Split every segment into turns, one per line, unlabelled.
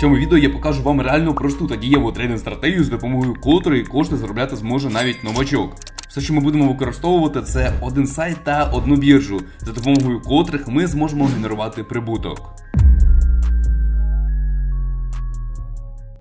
Цьому відео я покажу вам реально просту та дієву трейдинг стратегію, з допомогою котрої кошти заробляти зможе навіть новачок. Все, що ми будемо використовувати, це один сайт та одну біржу, за допомогою котрих ми зможемо генерувати прибуток.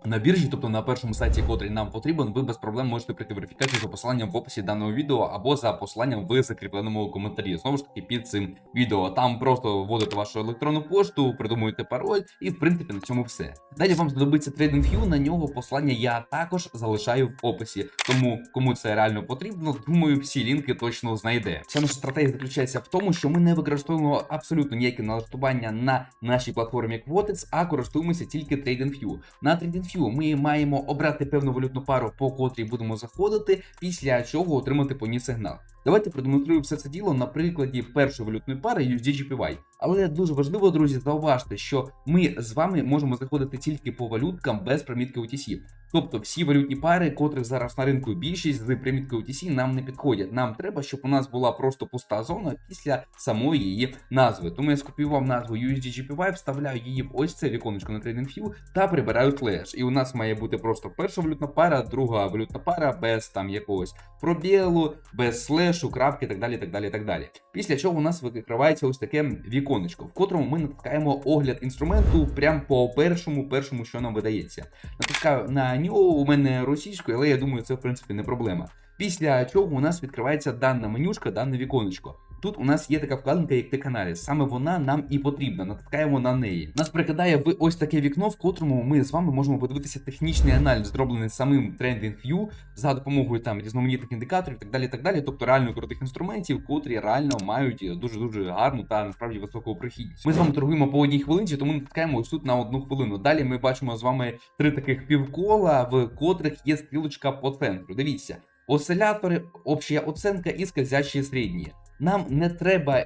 На біржі, тобто на першому сайті, котрий нам потрібен, ви без проблем можете пройти верифікацію за посиланням в описі даного відео або за посиланням в закріпленому коментарі. Знову ж таки, під цим відео. Там просто вводите вашу електронну пошту, придумуєте пароль, і в принципі на цьому все. Далі вам знадобиться TradingView, на нього посилання я також залишаю в описі. Тому кому це реально потрібно, думаю, всі лінки точно знайде. Ця наша стратегія заключається в тому, що ми не використовуємо абсолютно ніякі налаштування на нашій платформі Quotex, а користуємося тільки TradingView. На TradingView ми маємо обрати певну валютну пару, по котрій будемо заходити, після чого отримати по ній сигнал. Давайте продемонструю все це діло на прикладі першої валютної пари USDGPY. Але дуже важливо, друзі, зауважте, що ми з вами можемо заходити тільки по валюткам без примітки OTC. Тобто всі валютні пари, котрих зараз на ринку більшість з приміткою OTC нам не підходять. Нам треба, щоб у нас була просто пуста зона після самої її назви. Тому я скопіював назву USDGPY, вставляю її в ось це віконечко на TradingView та прибираю флеш. І у нас має бути просто перша валютна пара, друга валютна пара без там якогось пробілу, без слешу, крапки так далі. так далі, так далі. Після чого у нас викривається ось таке віконечко, в котрому ми натискаємо огляд інструменту прямо по першому, першому, що нам видається. Натискаю на нього у мене російською, але я думаю, це в принципі не проблема. Після чого у нас відкривається дана менюшка, дане віконечко. Тут у нас є така вкладинка, як T-каналі. Саме вона нам і потрібна. Натискаємо на неї. Нас прикидає в ось таке вікно, в котрому ми з вами можемо подивитися технічний аналіз, зроблений самим TrendingView за допомогою там різноманітних індикаторів, так далі, так далі. Тобто реально крутих інструментів, котрі реально мають дуже дуже гарну та насправді високу прохідність. Ми з вами торгуємо по одній хвилинці, тому натискаємо ось тут на одну хвилину. Далі ми бачимо з вами три таких півкола, в котрих є стрілочка по центру. Дивіться. Осцилятори, обща оценка і скользящі середні. Нам не треба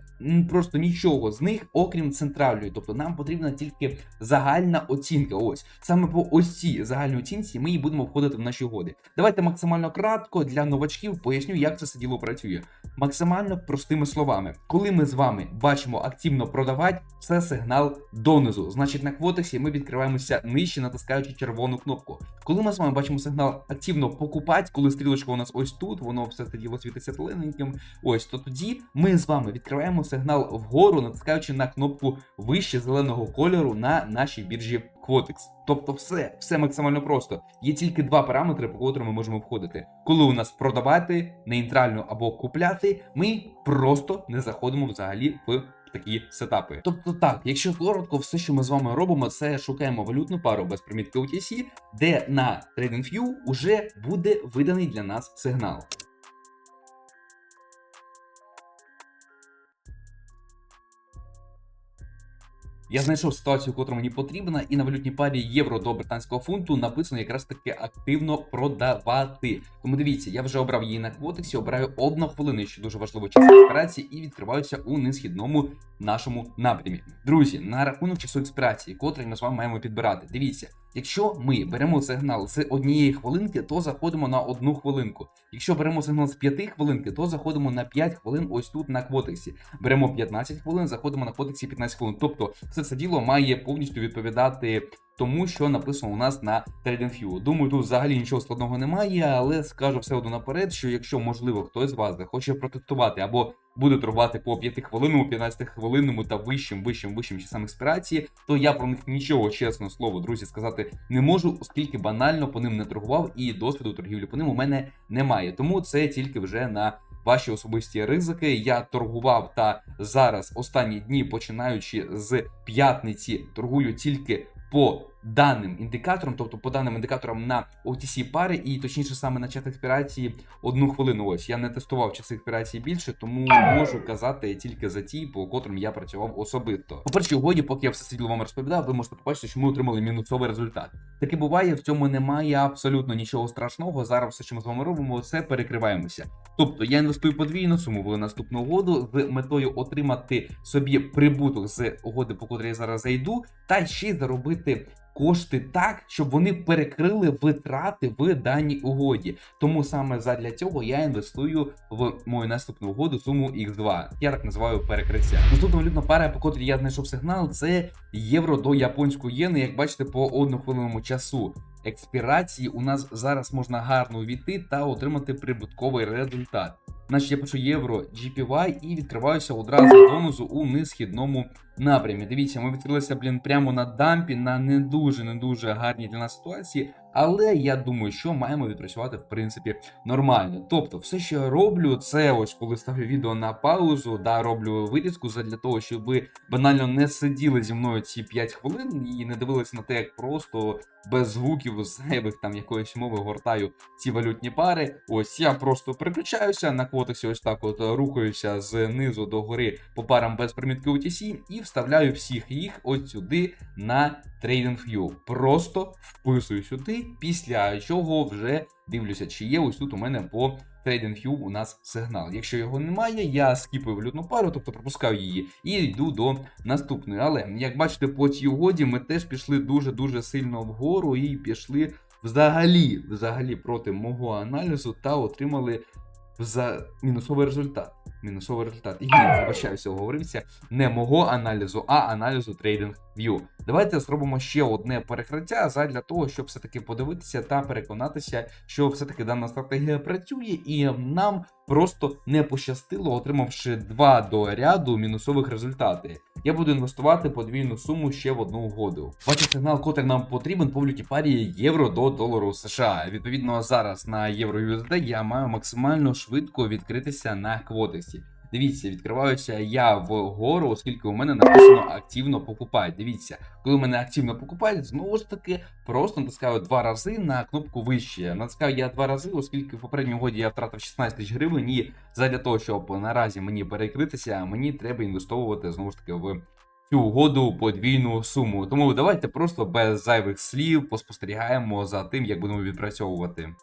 просто нічого з них, окрім центральної. Тобто нам потрібна тільки загальна оцінка. Ось саме по ось цій загальній оцінці ми і будемо входити в наші угоди. Давайте максимально кратко для новачків поясню, як це все діло працює. Максимально простими словами, коли ми з вами бачимо активно продавати, це сигнал донизу. Значить, на квотексі ми відкриваємося нижче, натискаючи червону кнопку. Коли ми з вами бачимо сигнал активно покупати, коли стрілочка у нас ось тут, воно все це діло світиться зелененьким. Ось то тоді ми з вами відкриваємо сигнал вгору, натискаючи на кнопку вище зеленого кольору на нашій біржі Quotex. Тобто, все, все максимально просто. Є тільки два параметри, по котрим ми можемо входити. Коли у нас продавати, нейтрально або купляти, ми просто не заходимо взагалі в. Такі сетапи. Тобто, так, якщо коротко, все, що ми з вами робимо, це шукаємо валютну пару без примітки OTC, де на TradingView уже буде виданий для нас сигнал. Я знайшов ситуацію, котра мені потрібна, і на валютній парі євро до британського фунту написано якраз таки активно продавати. Тому дивіться, я вже обрав її на квотексі, обираю одну хвилину, що дуже важливо час експірації, і відкриваються у несхідному нашому напрямі. Друзі, на рахунок часу експірації, котрий ми з вами маємо підбирати. Дивіться, якщо ми беремо сигнал з однієї хвилинки, то заходимо на одну хвилинку. Якщо беремо сигнал з 5 хвилинки, то заходимо на 5 хвилин ось тут на квотексі. Беремо 15 хвилин, заходимо на кодексі 15 хвилин. Тобто, все це діло має повністю відповідати тому, що написано у нас на TradingView. Думаю, тут взагалі нічого складного немає, але скажу все одно наперед, що якщо можливо хтось з вас захоче протестувати або буде торгувати по 5 хвилинному, 15 хвилинному та вищим, вищим, вищим часам експірації, то я про них нічого чесне слово, друзі, сказати не можу, оскільки банально по ним не торгував і досвіду торгівлі по ним у мене немає. Тому це тільки вже на ваші особисті ризики. Я торгував та зараз останні дні, починаючи з п'ятниці, торгую тільки по даним індикаторам, тобто по даним індикаторам на OTC пари, і точніше саме на час експірації одну хвилину. Ось я не тестував часи експірації більше, тому можу казати тільки за ті, по котрим я працював особисто. По першій угоді, поки я все сиділо вам розповідав, ви можете побачити, що ми отримали мінусовий результат. Таке буває, в цьому немає абсолютно нічого страшного. Зараз все, що ми з вами робимо, це перекриваємося. Тобто я інвестую суму в наступну угоду з метою отримати собі прибуток з угоди, по котрій я зараз зайду, та ще й заробити. Кошти так, щоб вони перекрили витрати в даній угоді. Тому саме задля цього я інвестую в мою наступну угоду суму X2. Я так називаю перекриття. Наступна валютна пара, по котрій я знайшов сигнал, це євро до японської єни, як бачите, по однохвилинному часу. Експірації у нас зараз можна гарно увійти та отримати прибутковий результат. Значить, я пишу євро GPY і відкриваюся одразу донизу у несхідному напрямі. Дивіться, ми відкрилися, блін, прямо на дампі на не дуже не дуже гарній для нас ситуації. Але я думаю, що маємо відпрацювати в принципі нормально. Тобто, все, що я роблю, це ось коли ставлю відео на паузу, да, роблю вирізку для того, щоб ви банально не сиділи зі мною ці 5 хвилин і не дивилися на те, як просто без звуків зайвих там якоїсь мови гортаю ці валютні пари. Ось я просто переключаюся на квотексі, ось так от рухаюся з низу до гори по парам без примітки UTC і вставляю всіх їх от сюди на TradingView. Просто вписую сюди, після чого вже дивлюся, чи є ось тут у мене по TradingView у нас сигнал. Якщо його немає, я скіпаю валютну пару, тобто пропускаю її, і йду до наступної. Але як бачите, по цій угоді ми теж пішли дуже-дуже сильно вгору і пішли взагалі, взагалі проти мого аналізу та отримали за мінусовий результат. Мінусовий результат. І ні, вибачаюся, оговорився не мого аналізу, а аналізу TradingView. Давайте зробимо ще одне перекриття задля того, щоб все-таки подивитися та переконатися, що все-таки дана стратегія працює, і нам просто не пощастило, отримавши два до ряду мінусових результати. Я буду інвестувати подвійну суму ще в одну угоду. Бачу сигнал, котрий нам потрібен по валюті парі євро до долару США. Відповідно, зараз на євро USD я маю максимально швидко відкритися на квотексі. Дивіться, відкриваюся я вгору, оскільки у мене написано активно покупають. Дивіться, коли мене активно покупають, знову ж таки просто натискаю два рази на кнопку вище. Натискаю я два рази, оскільки в попередній угоді я втратив 16 тисяч гривень, і задля того, щоб наразі мені перекритися, мені треба інвестовувати знову ж таки в. Цю угоду подвійну суму. Тому давайте просто без зайвих слів поспостерігаємо за тим, як будемо відпрацьовувати.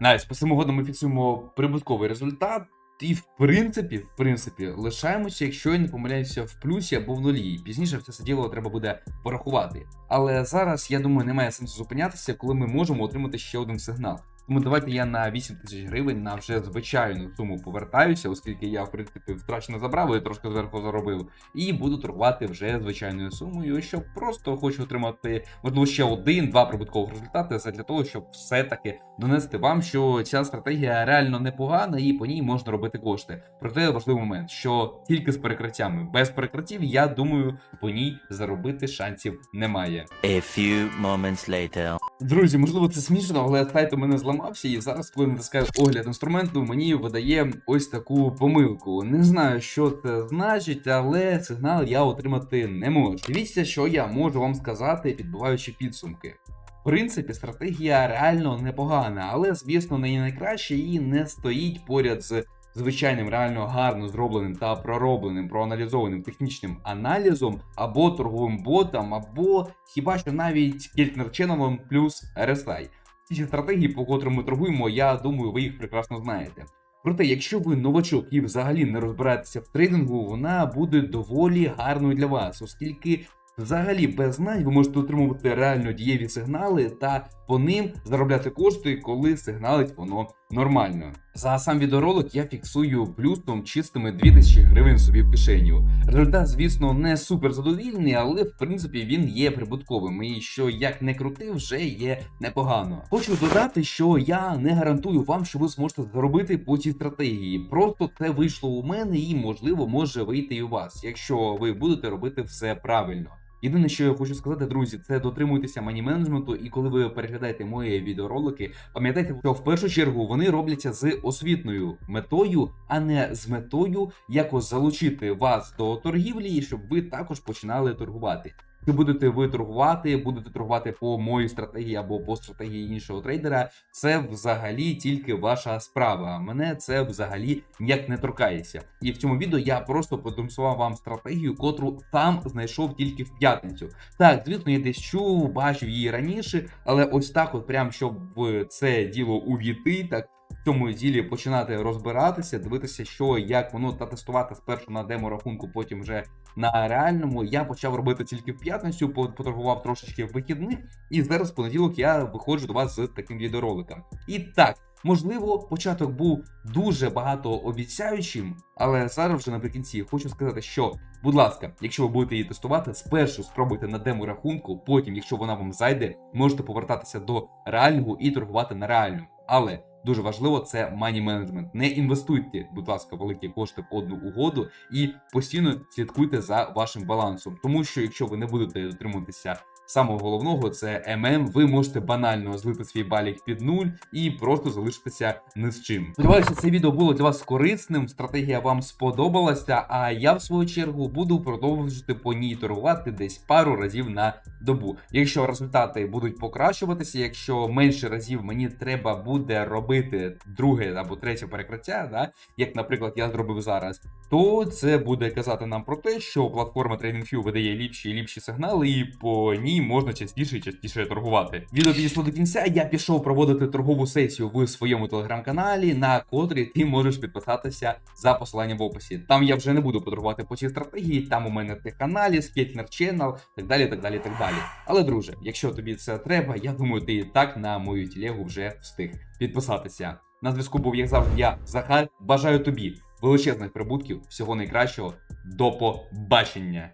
Навіть по цьому году ми фіксуємо прибутковий результат. І в принципі, в принципі, лишаємося, якщо я не помиляюся в плюсі або в нулі. Пізніше все це діло треба буде порахувати. Але зараз я думаю, немає сенсу зупинятися, коли ми можемо отримати ще один сигнал. Тому давайте я на 8 тисяч гривень на вже звичайну суму повертаюся, оскільки я в принципі втрачено забрав і трошки зверху заробив. І буду торгувати вже звичайною сумою, щоб просто хочу отримати можливо ще один-два прибуткових результати для того, щоб все-таки донести вам, що ця стратегія реально непогана і по ній можна робити кошти. Проте важливий момент, що тільки з перекриттями, без перекриттів, я думаю, по ній заробити шансів немає.
A few moments later.
Друзі, можливо, це смішно, але сайт у мене зламався, і зараз, коли натискаю огляд інструменту, мені видає ось таку помилку. Не знаю, що це значить, але сигнал я отримати не можу. Дивіться, що я можу вам сказати, підбиваючи підсумки. В принципі, стратегія реально непогана, але, звісно, не найкраща і не стоїть поряд з звичайним реально гарно зробленим та проробленим, проаналізованим технічним аналізом, або торговим ботом, або хіба що навіть кількнер ченелом плюс RSI. Ці стратегії, по котрим ми торгуємо, я думаю, ви їх прекрасно знаєте. Проте, якщо ви новачок і взагалі не розбираєтеся в трейдингу, вона буде доволі гарною для вас, оскільки взагалі без знань ви можете отримувати реально дієві сигнали та по ним заробляти кошти, коли сигналить воно нормально. За сам відеоролик я фіксую плюсом чистими 2000 гривень собі в кишеню. Результат, звісно, не супер задовільний, але в принципі він є прибутковим. І що як не крути, вже є непогано. Хочу додати, що я не гарантую вам, що ви зможете заробити по цій стратегії. Просто це вийшло у мене і можливо може вийти і у вас, якщо ви будете робити все правильно. Єдине, що я хочу сказати, друзі, це дотримуйтеся мані менеджменту, і коли ви переглядаєте мої відеоролики, пам'ятайте, що в першу чергу вони робляться з освітною метою, а не з метою якось залучити вас до торгівлі, щоб ви також починали торгувати. Чи будете ви торгувати, будете торгувати по моїй стратегії або по стратегії іншого трейдера, це взагалі тільки ваша справа. Мене це взагалі ніяк не торкається. І в цьому відео я просто продемонстрував вам стратегію, котру там знайшов тільки в п'ятницю. Так, звісно, я десь чув, бачив її раніше, але ось так, от прям щоб в це діло увійти, так в цьому ділі починати розбиратися, дивитися, що як воно та тестувати спершу на демо рахунку, потім вже на реальному. Я почав робити тільки в п'ятницю, поторгував трошечки в вихідних, і зараз в понеділок я виходжу до вас з таким відеороликом. І так. Можливо, початок був дуже багатообіцяючим, але зараз вже наприкінці хочу сказати, що, будь ласка, якщо ви будете її тестувати, спершу спробуйте на демо рахунку, потім, якщо вона вам зайде, можете повертатися до реального і торгувати на реальному. Але дуже важливо це мані менеджмент. Не інвестуйте, будь ласка, великі кошти в одну угоду і постійно слідкуйте за вашим балансом. Тому що якщо ви не будете дотримуватися самого головного, це ММ, ви можете банально злити свій балік під нуль і просто залишитися ні з чим. Сподіваюся, це відео було для вас корисним. Стратегія вам сподобалася. А я в свою чергу буду продовжувати по ній торгувати десь пару разів на добу. Якщо результати будуть покращуватися, якщо менше разів мені треба буде робити друге або третє перекриття, да, як, наприклад, я зробив зараз, то це буде казати нам про те, що платформа TradingView видає ліпші і ліпші сигнали, і по ній можна частіше і частіше торгувати. Відео підійшло до кінця. Я пішов проводити торгову сесію в своєму телеграм-каналі, на котрій ти можеш підписатися за посиланням в описі. Там я вже не буду поторгувати по цій стратегії. Там у мене каналі, Скетнер Channel, так далі, так далі, так далі. Але, друже, якщо тобі це треба, я думаю, ти і так на мою телегу вже встиг підписатися. На зв'язку був як завжди я, Захар. Бажаю тобі величезних прибутків, всього найкращого. До побачення!